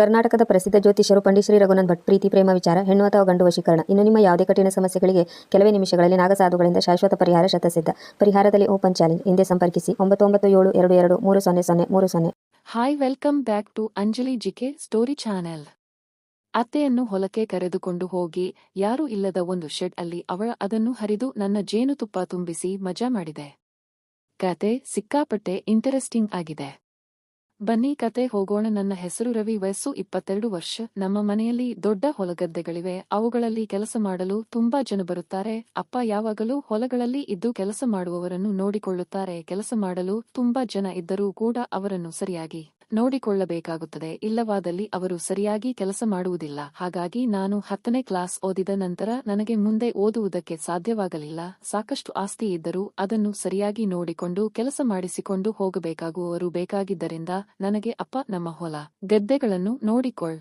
ಕರ್ನಾಟಕದ ಪ್ರಸಿದ್ಧ ಜ್ಯೋತಿಷರು ಪಂಡಿಶ್ರೀ ರಘುನಾಥ್ ಭಟ್, ಪ್ರೀತಿ, ಪ್ರೇಮ, ವಿಚಾರ ಹೆಣ್ಣು ಅಥವಾ ಗಂಡು ವಶೀಕರಣ. ಇನ್ನು ನಿಮ್ಮ ಯಾವುದೇ ಕಠಿಣ ಸಮಸ್ಯೆಗಳಿಗೆ ಕೆಲವೇ ನಿಮಿಷಗಳಲ್ಲಿ ನಾಗಸಾಧುಗಳಿಂದ ಶಾಶ್ವತ ಪರಿಹಾರ ಶತಸಿದ್ಧ. ಪರಿಹಾರದಲ್ಲಿ ಓಪನ್ ಚಾಲೆಂಜ್. ಹಿಂದೆ ಸಂಪರ್ಕಿಸಿ. ಒಂಬತ್ತು ಒಂಬತ್ತು ಏಳು ಎರಡು ಎರಡು ಮೂರು ಸೊನ್ನೆ ಸೊನ್ನೆ ಮೂರು ಸೊನ್ನೆ. Hi welcome back to Anjali GK story channel ಅತ್ತೆಯನ್ನು ಹೊಲಕ್ಕೆ ಕರೆದುಕೊಂಡು ಹೋಗಿ, ಯಾರೂ ಇಲ್ಲದ ಒಂದು ಶೆಡ್ ಅಲ್ಲಿ ಅವಳ ಅದನ್ನು ಹರಿದು ನನ್ನ ಜೇನುತುಪ್ಪ ತುಂಬಿಸಿ ಮಜಾ ಮಾಡಿದೆ. ಕತೆ ಸಿಕ್ಕಾಪಟ್ಟೆ ಇಂಟರೆಸ್ಟಿಂಗ್ ಆಗಿದೆ. ಬನ್ನಿ ಕತೆ ಹೋಗೋಣ. ನನ್ನ ಹೆಸರು ರವಿ, ವಯಸ್ಸು ಇಪ್ಪತ್ತೆರಡು ವರ್ಷ. ನಮ್ಮ ಮನೆಯಲ್ಲಿ ದೊಡ್ಡ ಹೊಲಗದ್ದೆಗಳಿವೆ. ಅವುಗಳಲ್ಲಿ ಕೆಲಸ ಮಾಡಲು ತುಂಬಾ ಜನ ಬರುತ್ತಾರೆ. ಅಪ್ಪ ಯಾವಾಗಲೂ ಹೊಲಗಳಲ್ಲಿ ಇದ್ದು ಕೆಲಸ ಮಾಡುವವರನ್ನು ನೋಡಿಕೊಳ್ಳುತ್ತಾರೆ. ಕೆಲಸ ಮಾಡಲು ತುಂಬಾ ಜನ ಇದ್ದರೂ ಕೂಡ ಅವರನ್ನು ಸರಿಯಾಗಿ ನೋಡಿಕೊಳ್ಳಬೇಕಾಗುತ್ತದೆ. ಇಲ್ಲವಾದಲ್ಲಿ ಅವರು ಸರಿಯಾಗಿ ಕೆಲಸ ಮಾಡುವುದಿಲ್ಲ. ಹಾಗಾಗಿ ನಾನು ಹತ್ತನೇ ಕ್ಲಾಸ್ ಓದಿದ ನಂತರ ನನಗೆ ಮುಂದೆ ಓದುವುದಕ್ಕೆ ಸಾಧ್ಯವಾಗಲಿಲ್ಲ. ಸಾಕಷ್ಟು ಆಸ್ತಿ ಇದ್ದರೂ ಅದನ್ನು ಸರಿಯಾಗಿ ನೋಡಿಕೊಂಡು ಕೆಲಸ ಮಾಡಿಸಿಕೊಂಡು ಹೋಗಬೇಕಾಗುವವರು ಬೇಕಾಗಿದ್ದರಿಂದ ನನಗೆ, ಅಪ್ಪ, ನಮ್ಮ ಹೊಲ. ಗದ್ದೆಗಳನ್ನು ನೋಡಿಕೊಳ್ಳ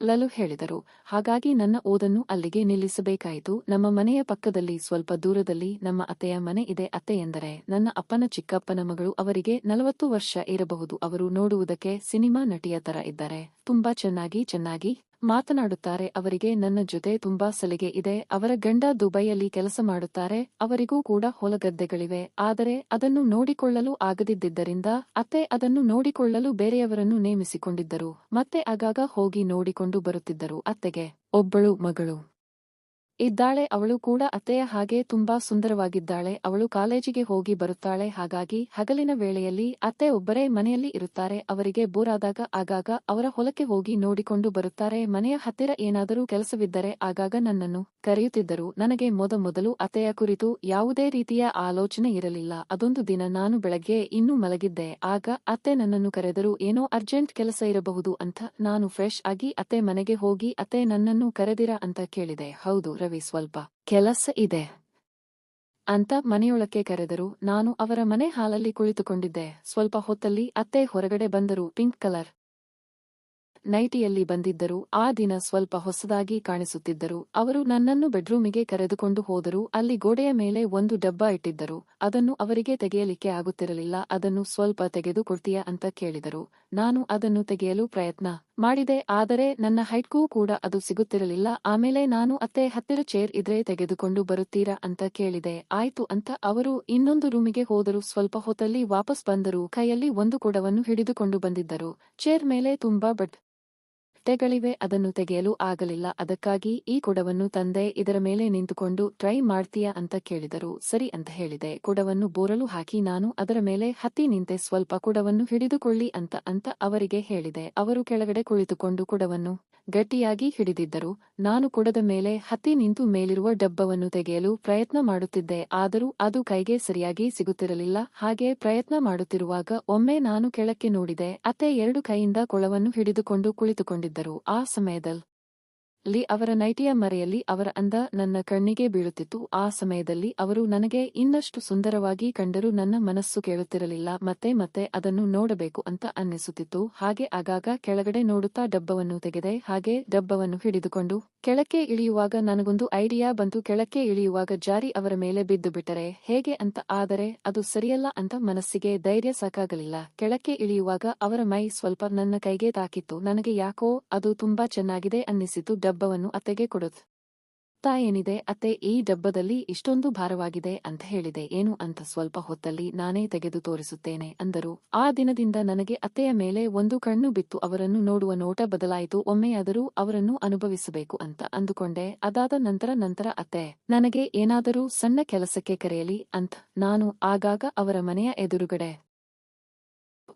ಲಲು ಹೇಳಿದರು, ಹಾಗಾಗಿ ನನ್ನ ಓದನ್ನು ಅಲ್ಲಿಗೆ ನಿಲ್ಲಿಸಬೇಕಾಯಿತು. ನಮ್ಮ ಮನೆಯ ಪಕ್ಕದಲ್ಲಿ ಸ್ವಲ್ಪ ದೂರದಲ್ಲಿ ನಮ್ಮ ಅತ್ತೆಯ ಮನೆ ಇದೆ ಅತ್ತೆ ಎಂದರೆ, ನನ್ನ ಅಪ್ಪನ ಚಿಕ್ಕಪ್ಪನ ಮಗಳು ಅವರಿಗೆ ನಲವತ್ತು ವರ್ಷ ಇರಬಹುದು. ಅವರು ನೋಡುವುದಕ್ಕೆ ಸಿನಿಮಾ ನಟಿಯ ತರ ಇದ್ದಾರೆ. ತುಂಬಾ ಚೆನ್ನಾಗಿ ಚೆನ್ನಾಗಿ ಮಾತನಾಡುತ್ತಾರೆ, ಅವರಿಗೆ ನನ್ನ ಜೊತೆ ತುಂಬಾ ಸಲಿಗೆ ಇದೆ, ಅವರ ಗಂಡ ದುಬೈಯಲ್ಲಿ ಕೆಲಸ ಮಾಡುತ್ತಾರೆ, ಅವರಿಗೂ ಕೂಡ ಹೊಲಗದ್ದೆಗಳಿವೆ, ಆದರೆ ಅದನ್ನು ನೋಡಿಕೊಳ್ಳಲು ಆಗದಿದ್ದರಿಂದ ಅತ್ತೆ ಅದನ್ನು ನೋಡಿಕೊಳ್ಳಲು ಬೇರೆಯವರನ್ನು ನೇಮಿಸಿಕೊಂಡಿದ್ದರು, ಮತ್ತೆ ಆಗಾಗ ಹೋಗಿ ನೋಡಿಕೊಂಡು ಬರುತ್ತಿದ್ದರು ಅತ್ತೆಗೆ. ಒಬ್ಬಳು ಮಗಳು. ಇದ್ದಾಳೆ, ಅವಳು ಕೂಡ ಅತ್ತೆಯ ಹಾಗೆ ತುಂಬಾ ಸುಂದರವಾಗಿದ್ದಾಳೆ, ಅವಳು ಕಾಲೇಜಿಗೆ ಹೋಗಿ ಬರುತ್ತಾಳೆ, ಹಾಗಾಗಿ ಹಗಲಿನ ವೇಳೆಯಲ್ಲಿ ಅತ್ತೆ ಒಬ್ಬರೇ ಮನೆಯಲ್ಲಿ ಇರುತ್ತಾರೆ, ಅವರಿಗೆ ಬೋರಾದಾಗ ಆಗಾಗ ಅವರ ಹೊಲಕ್ಕೆ ಹೋಗಿ ನೋಡಿಕೊಂಡು ಬರುತ್ತಾರೆ, ಮನೆಯ ಹತ್ತಿರ ಏನಾದರೂ ಕೆಲಸವಿದ್ದರೆ ಆಗಾಗ ನನ್ನನ್ನು ಕರೆಯುತ್ತಿದ್ದರು, ನನಗೆ ಮೊದಮೊದಲು ಅತ್ತೆಯ ಕುರಿತು ಯಾವುದೇ ರೀತಿಯ ಆಲೋಚನೆ ಇರಲಿಲ್ಲ, ಅದೊಂದು ದಿನ ನಾನು ಬೆಳಗ್ಗೆ ಇನ್ನೂ ಮಲಗಿದ್ದೆ, ಆಗ ಅತ್ತೆ ನನ್ನನ್ನು ಕರೆದರು ಏನೋ ಅರ್ಜೆಂಟ್ ಕೆಲಸ ಇರಬಹುದು ಅಂತ ನಾನು ಫ್ರೆಶ್ ಆಗಿ ಅತ್ತೆ ಮನೆಗೆ ಹೋಗಿ, ಅತ್ತೆ ನನ್ನನ್ನು ಕರೆದಿರ? ಅಂತ ಕೇಳಿದೆ, ಹೌದು ರವಿ ಸ್ವಲ್ಪ ಕೆಲಸ ಇದೆ. ಅಂತ ಮನೆಯೊಳಕ್ಕೆ ಕರೆದರು. ನಾನು ಅವರ ಮನೆ ಹಾಲಲ್ಲಿ ಕುಳಿತುಕೊಂಡಿದ್ದೆ. ಸ್ವಲ್ಪ ಹೊತ್ತಲ್ಲಿ ಅತ್ತೆ ಹೊರಗಡೆ ಬಂದರು. ಪಿಂಕ್ ಕಲರ್ ನೈಟಿಯಲ್ಲಿ ಬಂದಿದ್ದರು. ಆ ದಿನ ಸ್ವಲ್ಪ ಹೊಸದಾಗಿ ಕಾಣಿಸುತ್ತಿದ್ದರು. ಅವರು ನನ್ನನ್ನು ಬೆಡ್ರೂಮಿಗೆ ಕರೆದುಕೊಂಡು ಹೋದರು. ಅಲ್ಲಿ ಗೋಡೆಯ ಮೇಲೆ ಒಂದು ಡಬ್ಬ ಇಟ್ಟಿದ್ದರು. ಅದನ್ನು ಅವರಿಗೆ ತೆಗೆಯಲಿಕ್ಕೆ ಆಗುತ್ತಿರಲಿಲ್ಲ. ಅದನ್ನು ಸ್ವಲ್ಪ ತೆಗೆದು ಕೊಡ್ತೀಯಾ ಅಂತ ಕೇಳಿದರು. ನಾನು ಅದನ್ನು ತೆಗೆಯಲು ಪ್ರಯತ್ನ ಮಾಡಿದೆ, ಆದರೆ ನನ್ನ ಹೈಟ್ಗೂ ಕೂಡ ಅದು ಸಿಗುತ್ತಿರಲಿಲ್ಲ. ಆಮೇಲೆ ನಾನು, ಅತ್ತೆ, ಹತ್ತಿರ ಚೇರ್ ಇದ್ರೆ ತೆಗೆದುಕೊಂಡು ಬರುತ್ತೀರಾ ಅಂತ ಕೇಳಿದೆ. ಆಯ್ತು ಅಂತ ಅವರು ಇನ್ನೊಂದು ರೂಮಿಗೆ ಹೋದರು. ಸ್ವಲ್ಪ ಹೊತ್ತಲ್ಲಿ ವಾಪಸ್ ಬಂದರು ಕೈಯಲ್ಲಿ ಒಂದು ಕೊಡವನ್ನು ಹಿಡಿದುಕೊಂಡು ಬಂದಿದ್ದರು. ಚೇರ್ ಮೇಲೆ ತುಂಬಾ ಬಟ್ ಬಟ್ಟೆಗಳಿವೆ ಅದನ್ನು ತೆಗೆಯಲು ಆಗಲಿಲ್ಲ. ಅದಕ್ಕಾಗಿ ಈ ಕೊಡವನ್ನು ತಂದೆ ಇದರ ಮೇಲೆ ನಿಂತುಕೊಂಡು, ಟ್ರೈ ಮಾಡ್ತೀಯಾ ಅಂತ ಕೇಳಿದರು. ಸರಿ ಅಂತ ಹೇಳಿದೆ. ಕೊಡವನ್ನು ಬೋರಲು ಹಾಕಿ ನಾನು ಅದರ ಮೇಲೆ ಹತ್ತಿ ನಿಂತೆ ಸ್ವಲ್ಪ ಕೊಡವನ್ನು ಹಿಡಿದುಕೊಳ್ಳಿ ಅಂತ ಅಂತ ಅವರಿಗೆ ಹೇಳಿದೆ. ಅವರು ಕೆಳಗಡೆ ಕುಳಿತುಕೊಂಡು ಕೊಡವನ್ನು ಗಟ್ಟಿಯಾಗಿ ಹಿಡಿದಿದ್ದರು. ನಾನು ಕೊಡದ ಮೇಲೆ ಹತ್ತಿ ನಿಂತು ಮೇಲಿರುವ ಡಬ್ಬವನ್ನು ತೆಗೆಯಲು ಪ್ರಯತ್ನ ಮಾಡುತ್ತಿದ್ದೆ. ಆದರೂ ಅದು ಕೈಗೆ ಸರಿಯಾಗಿ ಸಿಗುತ್ತಿರಲಿಲ್ಲ. ಹಾಗೆ ಪ್ರಯತ್ನ ಮಾಡುತ್ತಿರುವಾಗ ಒಮ್ಮೆ ನಾನು ಕೆಳಕ್ಕೆ ನೋಡಿದೆ. ಅತ್ತೆ ಎರಡು ಕೈಯಿಂದ ಕೊಳವನ್ನು ಹಿಡಿದುಕೊಂಡು ಕುಳಿತುಕೊಂಡಿದ್ದರು ಆ ಸಮಯದಲ್ಲಿ ಅವರ ನೈಟಿಯ ಮರೆಯಲ್ಲಿ ಅವರ ಅಂದ ನನ್ನ ಕಣ್ಣಿಗೆ ಬೀಳುತ್ತಿತ್ತು. ಆ ಸಮಯದಲ್ಲಿ ಅವರು ನನಗೆ ಇನ್ನಷ್ಟು ಸುಂದರವಾಗಿ ಕಂಡರೂ ನನ್ನ ಮನಸ್ಸು ಕೇಳುತ್ತಿರಲಿಲ್ಲ, ಮತ್ತೆ ಮತ್ತೆ ಅದನ್ನು ನೋಡಬೇಕು ಅಂತ ಅನ್ನಿಸುತ್ತಿತ್ತು. ಹಾಗೆ ಆಗಾಗ ಕೆಳಗಡೆ ನೋಡುತ್ತಾ ಡಬ್ಬವನ್ನು ತೆಗೆದೆ ಹಾಗೆ ಡಬ್ಬವನ್ನು ಹಿಡಿದುಕೊಂಡು ಕೆಳಕ್ಕೆ ಇಳಿಯುವಾಗ ನನಗೊಂದು ಐಡಿಯಾ ಬಂತು. ಕೆಳಕ್ಕೆ ಇಳಿಯುವಾಗ ಜಾರಿ ಅವರ ಮೇಲೆ ಬಿದ್ದು ಬಿಟ್ಟರೆ ಹೇಗೆ ಅಂತ ಆದರೆ ಅದು ಸರಿಯಲ್ಲ ಅಂತ ಮನಸ್ಸಿಗೆ ಧೈರ್ಯ ಸಾಕಾಗಲಿಲ್ಲ. ಕೆಳಕ್ಕೆ ಇಳಿಯುವಾಗ ಅವರ ಮೈ ಸ್ವಲ್ಪ ನನ್ನ ಕೈಗೆ ತಾಕಿತ್ತು. ನನಗೆ ಯಾಕೋ ಅದು ತುಂಬಾ ಚೆನ್ನಾಗಿದೆ ಅನ್ನಿಸಿತು. ಡಬ್ಬವನ್ನು ಅತ್ತೆಗೆ ಏನಿದೆ ಅತ್ತೆ, ಈ ಡಬ್ಬದಲ್ಲಿ ಇಷ್ಟೊಂದು ಭಾರವಾಗಿದೆ ಅಂತ ಹೇಳಿದೆ. ಏನು ಅಂತ ಸ್ವಲ್ಪ ಹೊತ್ತಲ್ಲಿ ನಾನೇ ತೆಗೆದು ತೋರಿಸುತ್ತೇನೆ ಅಂದರು. ಆ ದಿನದಿಂದ ನನಗೆ ಅತ್ತೆಯ ಮೇಲೆ ಒಂದು ಕಣ್ಣು ಬಿತ್ತು. ಅವರನ್ನು ನೋಡುವ ನೋಟ ಬದಲಾಯಿತು. ಒಮ್ಮೆಯಾದರೂ ಅವರನ್ನು ಅನುಭವಿಸಬೇಕು ಅಂತ ಅಂದುಕೊಂಡೆ. ಅದಾದ ನಂತರ ನಂತರ, ಅತ್ತೆ, ನನಗೆ ಏನಾದರೂ ಸಣ್ಣ ಕೆಲಸಕ್ಕೆ ಕರೆಯಲಿ ಅಂತ. ನಾನು ಆಗಾಗ ಅವರ ಮನೆಯ ಎದುರುಗಡೆ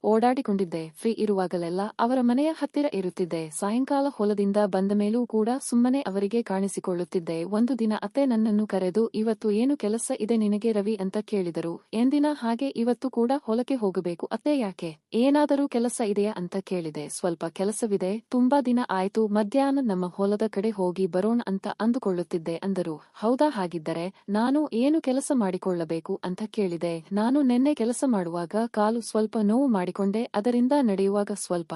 ಓಡಾಡಿಕೊಂಡಿದ್ದೆ. ಫ್ರೀ ಇರುವಾಗಲೆಲ್ಲ ಅವರ ಮನೆಯ ಹತ್ತಿರ ಇರುತ್ತಿದ್ದೆ. ಸಾಯಂಕಾಲ ಹೊಲದಿಂದ ಬಂದ ಮೇಲೂ ಕೂಡ ಸುಮ್ಮನೆ ಅವರಿಗೆ ಕಾಣಿಸಿಕೊಳ್ಳುತ್ತಿದ್ದೆ. ಒಂದು ದಿನ ಅತ್ತೆ ನನ್ನನ್ನು ಕರೆದು, ಇವತ್ತು ಏನು ಕೆಲಸ ಇದೆ ನಿನಗೆ ರವಿ ಅಂತ ಕೇಳಿದರು. ಎಂದಿನ ಹಾಗೆ ಇವತ್ತು ಕೂಡ ಹೊಲಕ್ಕೆ ಹೋಗಬೇಕು. ಅತ್ತೆ ಯಾಕೆ? ಏನಾದರೂ ಕೆಲಸ ಇದೆಯಾ ಅಂತ ಕೇಳಿದೆ. ಸ್ವಲ್ಪ ಕೆಲಸವಿದೆ. ತುಂಬಾ ದಿನ ಆಯ್ತು. ಮಧ್ಯಾಹ್ನ ನಮ್ಮ ಹೊಲದ ಕಡೆ ಹೋಗಿ ಬರೋಣ ಅಂತ ಅಂದುಕೊಳ್ಳುತ್ತಿದ್ದೆ ಅಂದರು. ಹೌದಾ? ಹಾಗಿದ್ದರೆ ನಾನು ಏನು ಕೆಲಸ ಮಾಡಿಕೊಳ್ಳಬೇಕು? ಅಂತ ಕೇಳಿದೆ. ನಾನು ನಿನ್ನೆ ಕೆಲಸ ಮಾಡುವಾಗ ಕಾಲು ಸ್ವಲ್ಪ ನೋವು ಮಾಡಿಕೊಂಡೆ ಅದರಿಂದ ನಡೆಯುವಾಗ ಸ್ವಲ್ಪ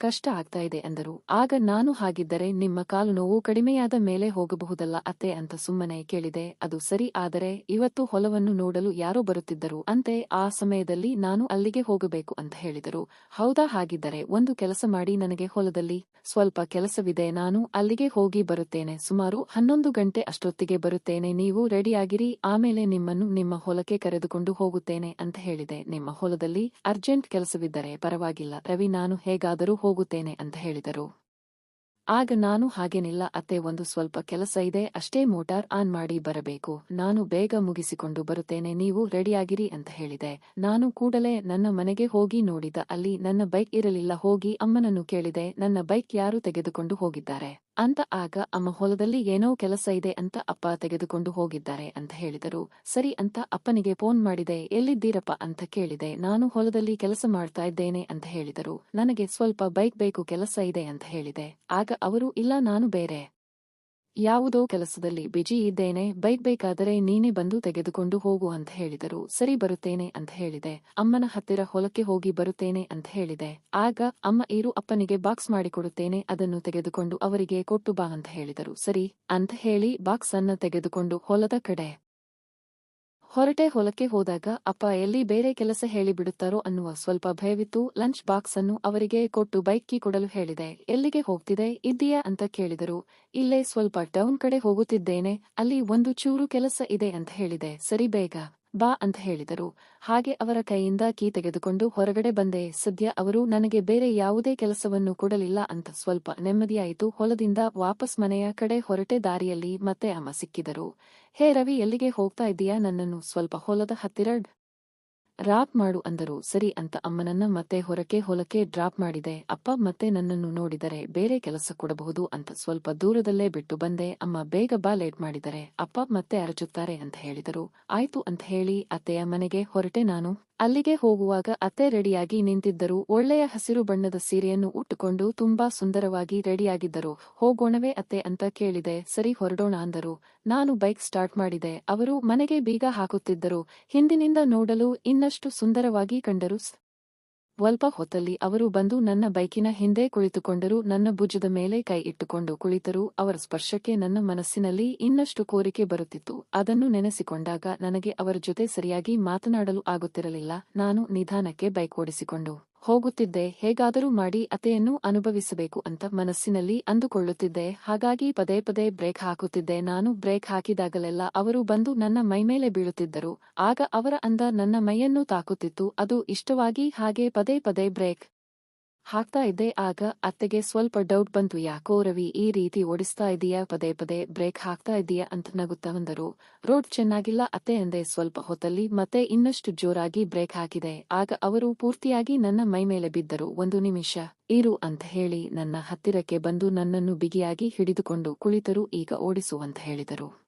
ಕಷ್ಟ ಆಗ್ತಾ ಇದೆ ಎಂದರು. ಆಗ ನಾನು ಹಾಗಿದ್ದರೆ ನಿಮ್ಮ ಕಾಲು ನೋವು ಕಡಿಮೆಯಾದ ಮೇಲೆ ಹೋಗಬಹುದಲ್ಲ ಅತ್ತೆ ಅಂತ ಸುಮ್ಮನೆ ಕೇಳಿದೆ. ಅದು ಸರಿ, ಆದರೆ ಇವತ್ತು ಹೊಲವನ್ನು ನೋಡಲು ಯಾರೋ ಬರುತ್ತಿದ್ದರು. ಅಂತೆ ಆ ಸಮಯದಲ್ಲಿ ನಾನು ಅಲ್ಲಿಗೆ ಹೋಗಬೇಕು ಅಂತ ಹೇಳಿದರು. ಹೌದಾ, ಹಾಗಿದ್ದರೆ ಒಂದು ಕೆಲಸ ಮಾಡಿ ನನಗೆ ಹೊಲದಲ್ಲಿ ಸ್ವಲ್ಪ ಕೆಲಸವಿದೆ. ನಾನು ಅಲ್ಲಿಗೆ ಹೋಗಿ ಬರುತ್ತೇನೆ. ಸುಮಾರು ಹನ್ನೊಂದು ಗಂಟೆ ಅಷ್ಟೊತ್ತಿಗೆ ಬರುತ್ತೇನೆ. ನೀವು ರೆಡಿಯಾಗಿರಿ. ಆಮೇಲೆ ನಿಮ್ಮನ್ನು ನಿಮ್ಮ ಹೊಲಕ್ಕೆ ಕರೆದುಕೊಂಡು ಹೋಗುತ್ತೇನೆ ಅಂತ ಹೇಳಿದೆ. ನಿಮ್ಮ ಹೊಲದಲ್ಲಿ ಅರ್ಜೆಂಟ್ ಕೆಲಸವಿದ್ದರೆ ಪರವಾಗಿಲ್ಲ. ರವಿ, ನಾನು ಹೇಗಾದರೂ ಹೋಗುತ್ತೇನೆ ಅಂತ ಹೇಳಿದರು. ಆಗ ನಾನು ಹಾಗೇನಿಲ್ಲ ಅತ್ತೆ ಒಂದು ಸ್ವಲ್ಪ ಕೆಲಸ ಇದೆ, ಅಷ್ಟೇ ಮೋಟಾರ್ ಆನ್ ಮಾಡಿ ಬರಬೇಕು. ನಾನು ಬೇಗ ಮುಗಿಸಿಕೊಂಡು ಬರುತ್ತೇನೆ, ನೀವು ರೆಡಿಯಾಗಿರಿ ಅಂತ ಹೇಳಿದೆ. ನಾನು ಕೂಡಲೇ ನನ್ನ ಮನೆಗೆ ಹೋಗಿ ನೋಡಿದ, ಅಲ್ಲಿ ನನ್ನ ಬೈಕ್ ಇರಲಿಲ್ಲ, ಹೋಗಿ ಅಮ್ಮನನ್ನು ಕೇಳಿದೆ, ನನ್ನ ಬೈಕ್ ಯಾರು ತೆಗೆದುಕೊಂಡು ಹೋಗಿದ್ದಾರೆ? ಅಂತ ಆಗ ಅಮ್ಮ ಹೊಲದಲ್ಲಿ ಏನೋ ಕೆಲಸ ಇದೆ ಅಂತ ಅಪ್ಪ ತೆಗೆದುಕೊಂಡು ಹೋಗಿದ್ದಾರೆ ಅಂತ ಹೇಳಿದರು. ಸರಿ ಅಂತ ಅಪ್ಪನಿಗೆ ಫೋನ್ ಮಾಡಿದೆ, ಎಲ್ಲಿದ್ದೀರಪ್ಪ? ಅಂತ ಕೇಳಿದೆ. ನಾನು ಹೊಲದಲ್ಲಿ ಕೆಲಸ ಮಾಡ್ತಾ ಇದ್ದೇನೆ ಅಂತ ಹೇಳಿದರು. ನನಗೆ ಸ್ವಲ್ಪ ಬೈಕ್ ಬೇಕು, ಕೆಲಸ ಇದೆ ಅಂತ ಹೇಳಿದೆ. ಆಗ ಅವರು, ಇಲ್ಲ, ನಾನು ಬೇರೆ. ಯಾವುದೋ ಕೆಲಸದಲ್ಲಿ ಬಿಜಿ ಇದ್ದೇನೆ, ಬೈಕ್ ಬೇಕಾದರೆ ನೀನೇ ಬಂದು ತೆಗೆದುಕೊಂಡು ಹೋಗು ಅಂತ ಹೇಳಿದರು. ಸರಿ, ಬರುತ್ತೇನೆ ಅಂತ ಹೇಳಿದೆ. ಅಮ್ಮನ ಹತ್ತಿರ ಹೊಲಕ್ಕೆ ಹೋಗಿ ಬರುತ್ತೇನೆ ಅಂತ ಹೇಳಿದೆ. ಆಗ ಅಮ್ಮ, ಇರು, ಅಪ್ಪನಿಗೆ ಬಾಕ್ಸ್ ಮಾಡಿಕೊಡುತ್ತೇನೆ, ಅದನ್ನು ತೆಗೆದುಕೊಂಡು ಅವರಿಗೆ ಕೊಟ್ಟು ಬಾ ಅಂತ ಹೇಳಿದರು. ಸರಿ ಅಂತ ಹೇಳಿ ಬಾಕ್ಸ್ ಅನ್ನ ತೆಗೆದುಕೊಂಡು ಹೊಲದ ಕಡೆ ಹೊರಟೆ ಹೊಲಕ್ಕೆ ಹೋದಾಗ, ಅಪ್ಪ, ಎಲ್ಲಿ ಬೇರೆ ಕೆಲಸ ಹೇಳಿಬಿಡುತ್ತಾರೋ ಅನ್ನುವ ಸ್ವಲ್ಪ ಭಯವಿತ್ತು. ಲಂಚ್ ಬಾಕ್ಸ್ ಅನ್ನು ಅವರಿಗೆ ಕೊಟ್ಟು ಬೈಕ್ ಕೊಡಲು ಹೇಳಿದೆ. ಎಲ್ಲಿಗೆ ಹೋಗ್ತಿದೆ? ಇದ್ದೀಯಾ? ಅಂತ ಕೇಳಿದರು. ಇಲ್ಲೇ ಸ್ವಲ್ಪ ಟೌನ್ ಕಡೆ ಹೋಗುತ್ತಿದ್ದೇನೆ. ಅಲ್ಲಿ ಒಂದು ಚೂರು ಕೆಲಸ ಇದೆ ಅಂತ ಹೇಳಿದೆ. ಸರಿ, ಬೇಗ. ಬಾ ಅಂತ ಹೇಳಿದರು. ಹಾಗೆ ಅವರ ಕೈಯಿಂದ ಕೀ ತೆಗೆದುಕೊಂಡು ಹೊರಗಡೆ ಬಂದೆ. ಸದ್ಯ ಅವರು ನನಗೆ ಬೇರೆ ಯಾವುದೇ ಕೆಲಸವನ್ನು ಕೊಡಲಿಲ್ಲ ಅಂತ ಸ್ವಲ್ಪ ನೆಮ್ಮದಿಯಾಯಿತು. ಹೊಲದಿಂದ ವಾಪಸ್ ಮನೆಯ ಕಡೆ ಹೊರಟೆ ದಾರಿಯಲ್ಲಿ ಮತ್ತೆ ಅಮ್ಮ ಸಿಕ್ಕಿದರು. ಹೇ ರವಿ, ಎಲ್ಲಿಗೆ ಹೋಗ್ತಾ ಇದ್ದೀಯಾ? ನನ್ನನ್ನು ಸ್ವಲ್ಪ ಹೊಲದ ಹತ್ತಿರ ಡ್ರಾಪ್ ಮಾಡು ಅಂದರು. ಸರಿ ಅಂತ ಅಮ್ಮನನ್ನ ಮತ್ತೆ ಹೊರಕೆ ಹೊಲಕ್ಕೆ ಡ್ರಾಪ್ ಮಾಡಿದೆ. ಅಪ್ಪ ಮತ್ತೆ ನನ್ನನ್ನು ನೋಡಿದರೆ ಬೇರೆ ಕೆಲಸ ಕೊಡಬಹುದು ಅಂತ ಸ್ವಲ್ಪ ದೂರದಲ್ಲೇ ಬಿಟ್ಟು ಬಂದೆ. ಅಮ್ಮ ಬೇಗ ಬಾ ಲೇಟ್ ಮಾಡಿದರೆ. ಅಪ್ಪ ಮತ್ತೆ ಅರಚುತ್ತಾರೆ ಅಂತ ಹೇಳಿದರು. ಆಯ್ತು ಅಂತ ಹೇಳಿ ಅತ್ತೆಯ ಮನೆಗೆ ಹೊರಟೆ ನಾನು. ಅಲ್ಲಿಗೆ ಹೋಗುವಾಗ ಅತ್ತೆ ರೆಡಿಯಾಗಿ ನಿಂತಿದ್ದರು. ಒಳ್ಳೆಯ ಹಸಿರು ಬಣ್ಣದ ಸೀರೆಯನ್ನು ಉಟ್ಟುಕೊಂಡು ತುಂಬಾ ಸುಂದರವಾಗಿ ರೆಡಿಯಾಗಿದ್ದರು. ಹೋಗೋಣವೇ ಅತ್ತೆ ಅಂತ ಕೇಳಿದೆ. ಸರಿ, ಹೊರಡೋಣ ಅಂದರು. ನಾನು ಬೈಕ್ ಸ್ಟಾರ್ಟ್ ಮಾಡಿದೆ. ಅವರು ಮನೆಗೆ ಬೀಗ ಹಾಕುತ್ತಿದ್ದರು. ಹಿಂದಿನಿಂದ ನೋಡಲು ಇನ್ನಷ್ಟು ಸುಂದರವಾಗಿ ಕಂಡರು ಸ್ವಲ್ಪ ಹೊತ್ತಲ್ಲಿ ಅವರು ಬಂದು ನನ್ನ ಬೈಕಿನ ಹಿಂದೆ ಕುಳಿತುಕೊಂಡರು, ನನ್ನ ಭುಜದ ಮೇಲೆ ಕೈ ಇಟ್ಟುಕೊಂಡು ಕುಳಿತರು, ಅವರ ಸ್ಪರ್ಶಕ್ಕೆ ನನ್ನ ಮನಸ್ಸಿನಲ್ಲಿ ಇನ್ನಷ್ಟು ಕೋರಿಕೆ ಬರುತ್ತಿತ್ತು. ಅದನ್ನು ನೆನೆಸಿಕೊಂಡಾಗ ನನಗೆ ಅವರ ಜೊತೆ ಸರಿಯಾಗಿ ಮಾತನಾಡಲು ಆಗುತ್ತಿರಲಿಲ್ಲ. ನಾನು ನಿಧಾನಕ್ಕೆ ಬೈಕ್ ಓಡಿಸಿಕೊಂಡು ಹೋಗುತ್ತಿದ್ದೆ, ಹೇಗಾದರೂ ಮಾಡಿ ಅತೆಯನ್ನು ಅನುಭವಿಸಬೇಕು ಅಂತ ಮನಸ್ಸಿನಲ್ಲಿ ಅಂದುಕೊಳ್ಳುತ್ತಿದ್ದೆ, ಹಾಗಾಗಿ ಪದೇ ಪದೇ ಬ್ರೇಕ್ ಹಾಕುತ್ತಿದ್ದೆ. ನಾನು ಬ್ರೇಕ್ ಹಾಕಿದಾಗಲೆಲ್ಲ ಅವರು ಬಂದು ನನ್ನ ಮೈಮೇಲೆ ಬೀಳುತ್ತಿದ್ದರು, ಆಗ ಅವರ ಅಂದ ನನ್ನ ಮೈಯನ್ನು ತಾಕುತ್ತಿತ್ತು, ಅದು ಇಷ್ಟವಾಗಿ ಹಾಗೆ ಪದೇ ಪದೇ ಬ್ರೇಕ್ ಹಾಕ್ತಾ ಇದ್ದೆ, ಆಗ ಅತ್ತೆಗೆ ಸ್ವಲ್ಪ ಡೌಟ್ ಬಂತು, ಯಾಕೋ ರವಿ ಈ ರೀತಿ ಓಡಿಸ್ತಾ ಇದೀಯಾ? ಪದೇ ಪದೇ ಬ್ರೇಕ್ ಹಾಕ್ತಾ ಇದೀಯಾ? ಅಂತ ನಗುತ್ತಾ ಬಂದರು. ರೋಡ್ ಚೆನ್ನಾಗಿಲ್ಲ ಅತ್ತೆ, ಅಂದೆ. ಸ್ವಲ್ಪ ಹೊತ್ತಲ್ಲಿ ಮತ್ತೆ ಇನ್ನಷ್ಟು ಜೋರಾಗಿ ಬ್ರೇಕ್ ಹಾಕಿದೆ. ಆಗ ಅವರು ಪೂರ್ತಿಯಾಗಿ ನನ್ನ ಮೈಮೇಲೆ ಬಿದ್ದರು. ಒಂದು ನಿಮಿಷ ಇರು, ಅಂತ ಹೇಳಿ ನನ್ನ ಹತ್ತಿರಕ್ಕೆ ಬಂದು ನನ್ನನ್ನು ಬಿಗಿಯಾಗಿ ಹಿಡಿದುಕೊಂಡು ಕುಳಿತರು, ಈಗ ಓಡಿಸು, ಅಂತ ಹೇಳಿದರು.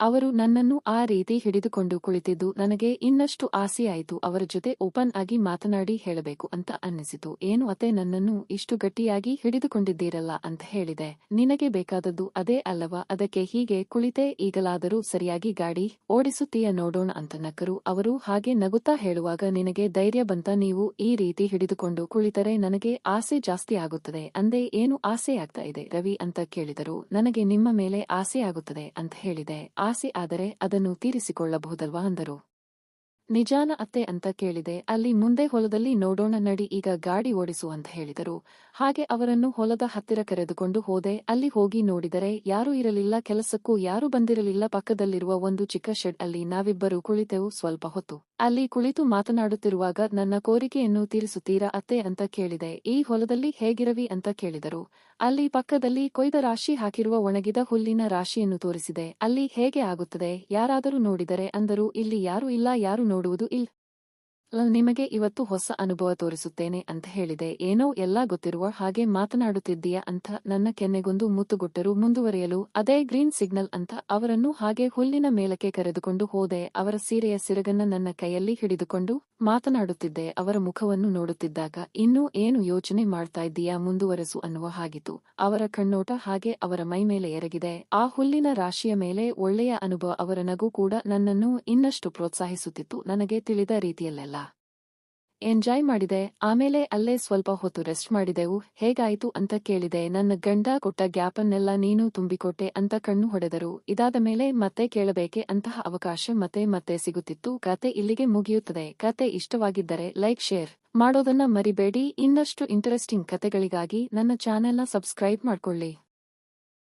ಅವರು ನನ್ನನ್ನು ಆ ರೀತಿ ಹಿಡಿದುಕೊಂಡು ಕುಳಿತಿದ್ದು ನನಗೆ ಇನ್ನಷ್ಟು ಆಸೆಯಾಯಿತು. ಅವರ ಜೊತೆ ಓಪನ್ ಆಗಿ ಮಾತನಾಡಿ ಹೇಳಬೇಕು ಅಂತ ಅನ್ನಿಸಿತು. ಏನು ಅತೆ ನನ್ನನ್ನು ಇಷ್ಟು ಗಟ್ಟಿಯಾಗಿ ಹಿಡಿದುಕೊಂಡಿದ್ದೀರಲ್ಲ ಅಂತ ಹೇಳಿದೆ. ನಿನಗೆ ಬೇಕಾದದ್ದು ಅದೇ ಅಲ್ಲವಾ? ಅದಕ್ಕೆ ಹೀಗೆ ಕುಳಿತೆ ಈಗಲಾದರೂ ಸರಿಯಾಗಿ ಗಾಡಿ ಓಡಿಸುತ್ತೀಯ ನೋಡೋಣ ಅಂತ ನಕ್ಕರು. ಅವರು ಹಾಗೆ ನಗುತ್ತಾ ಹೇಳುವಾಗ ನಿನಗೆ ಧೈರ್ಯ ಬಂತ ನೀವು ಈ ರೀತಿ ಹಿಡಿದುಕೊಂಡು ಕುಳಿತರೆ ನನಗೆ ಆಸೆ ಜಾಸ್ತಿ ಆಗುತ್ತದೆ. ಅಂದೇ ಏನು ಆಸೆ ಆಗ್ತಾ ಇದೆ ರವಿ ಅಂತ ಕೇಳಿದರು. ನನಗೆ ನಿಮ್ಮ ಮೇಲೆ ಆಸೆ ಆಗುತ್ತದೆ ಅಂತ ಹೇಳಿದೆ. ಆಸೆ ಆದರೆ ಅದನ್ನು ತೀರಿಸಿಕೊಳ್ಳಬಹುದಲ್ವಾ ಅಂದರು. ನಿಜಾನ ಅತ್ತೆ ಅಂತ ಕೇಳಿದೆ. ಅಲ್ಲಿ ಮುಂದೆ ಹೊಲದಲ್ಲಿ ನೋಡೋಣ ನಡಿ ಈಗ ಗಾಡಿ ಓಡಿಸು ಅಂತ ಹೇಳಿದರು. ಹಾಗೆ ಅವರನ್ನು ಹೊಲದ ಹತ್ತಿರ ಕರೆದುಕೊಂಡು ಹೋದೆ. ಅಲ್ಲಿ ಹೋಗಿ ನೋಡಿದರೆ ಯಾರೂ ಇರಲಿಲ್ಲ. ಕೆಲಸಕ್ಕೂ ಯಾರೂ ಬಂದಿರಲಿಲ್ಲ. ಪಕ್ಕದಲ್ಲಿರುವ ಒಂದು ಚಿಕ್ಕ ಶೆಡ್ ಅಲ್ಲಿ ನಾವಿಬ್ಬರು ಕುಳಿತೆವು. ಸ್ವಲ್ಪ ಹೊತ್ತು. ಅಲ್ಲಿ ಕುಳಿತು ಮಾತನಾಡುತ್ತಿರುವಾಗ, ನನ್ನ ಕೋರಿಕೆಯನ್ನು ತೀರಿಸುತ್ತೀರಾ ಅತ್ತೆ ಅಂತ ಕೇಳಿದೆ. ಈ ಹೊಲದಲ್ಲಿ ಹೇಗಿರವಿ ಅಂತ ಕೇಳಿದರು. ಅಲ್ಲಿ ಪಕ್ಕದಲ್ಲಿ ಕೊಯ್ದ ರಾಶಿ ಹಾಕಿರುವ ಒಣಗಿದ ಹುಲ್ಲಿನ ರಾಶಿಯನ್ನು ತೋರಿಸಿದೆ. ಅಲ್ಲಿ ಹೇಗೆ ಆಗುತ್ತದೆ? ಯಾರಾದರೂ ನೋಡಿದರೆ ಅಂದರು, ಇಲ್ಲಿ ಯಾರೂ ಇಲ್ಲ, ಯಾರು ನೋಡುವುದು ಇಲ್ಲ ನಿಮಗೆ ಇವತ್ತು ಹೊಸ ಅನುಭವ ತೋರಿಸುತ್ತೇನೆ ಅಂತ ಹೇಳಿದೆ. ಏನೋ ಎಲ್ಲಾ ಗೊತ್ತಿರುವ ಹಾಗೆ ಮಾತನಾಡುತ್ತಿದ್ದೀಯ ಅಂತ ನನ್ನ ಕೆನ್ನೆಗೊಂದು ಮುತ್ತುಗೊಟ್ಟರು ಮುಂದುವರಿಯಲು ಅದೇ ಗ್ರೀನ್ ಸಿಗ್ನಲ್ ಅಂತ ಅವರನ್ನು ಹಾಗೆ ಹುಲ್ಲಿನ ಮೇಲಕ್ಕೆ ಕರೆದುಕೊಂಡು ಹೋದೆ. ಅವರ ಸೀರೆಯ ಸಿರಗನ್ನ ನನ್ನ ಕೈಯಲ್ಲಿ ಹಿಡಿದುಕೊಂಡು ಮಾತನಾಡುತ್ತಿದ್ದೆ, ಅವರ ಮುಖವನ್ನು ನೋಡುತ್ತಿದ್ದಾಗ, ಇನ್ನೂ ಏನು ಯೋಚನೆ ಮಾಡ್ತಾ ಇದ್ದೀಯಾ ಮುಂದುವರೆಸು ಅನ್ನುವ ಹಾಗಿತು ಅವರ ಕಣ್ಣೋಟ ಹಾಗೆ ಅವರ ಮೈಮೇಲೆ ಎರಗಿದೆ. ಆ ಹುಲ್ಲಿನ ರಾಶಿಯ ಮೇಲೆ ಒಳ್ಳೆಯ ಅನುಭವ, ಅವರ ನಗು ಕೂಡ ನನ್ನನ್ನು ಇನ್ನಷ್ಟು ಪ್ರೋತ್ಸಾಹಿಸುತ್ತಿತ್ತು. ನನಗೆ ತಿಳಿದ ರೀತಿಯಲ್ಲೆಲ್ಲ. ಎಂಜಾಯ್ ಮಾಡಿದೆ, ಆಮೇಲೆ ಅಲ್ಲೇ ಸ್ವಲ್ಪ ಹೊತ್ತು ರೆಸ್ಟ್ ಮಾಡಿದೆವು, ಹೇಗಾಯಿತು ಅಂತ ಕೇಳಿದೆ, ನನ್ನ ಗಂಡ ಕೊಟ್ಟ ಗ್ಯಾಪನ್ನೆಲ್ಲ ನೀನು ತುಂಬಿಕೊಟ್ಟೆ ಅಂತ ಕಣ್ಣು ಹೊಡೆದರು, ಇದಾದ ಮೇಲೆ ಮತ್ತೆ ಕೇಳಬೇಕೆ ಅಂತಹ ಅವಕಾಶ ಮತ್ತೆ ಮತ್ತೆ ಸಿಗುತ್ತಿತ್ತು, ಕತೆ ಇಲ್ಲಿಗೆ ಮುಗಿಯುತ್ತದೆ, ಕತೆ ಇಷ್ಟವಾಗಿದ್ದರೆ ಲೈಕ್, ಶೇರ್ ಮಾಡೋದನ್ನ ಮರಿಬೇಡಿ, ಇನ್ನಷ್ಟು ಇಂಟರೆಸ್ಟಿಂಗ್ ಕತೆಗಳಿಗಾಗಿ ನನ್ನ ಚಾನೆಲ್ನ ಸಬ್ಸ್ಕ್ರೈಬ್ ಮಾಡ್ಕೊಳ್ಳಿ.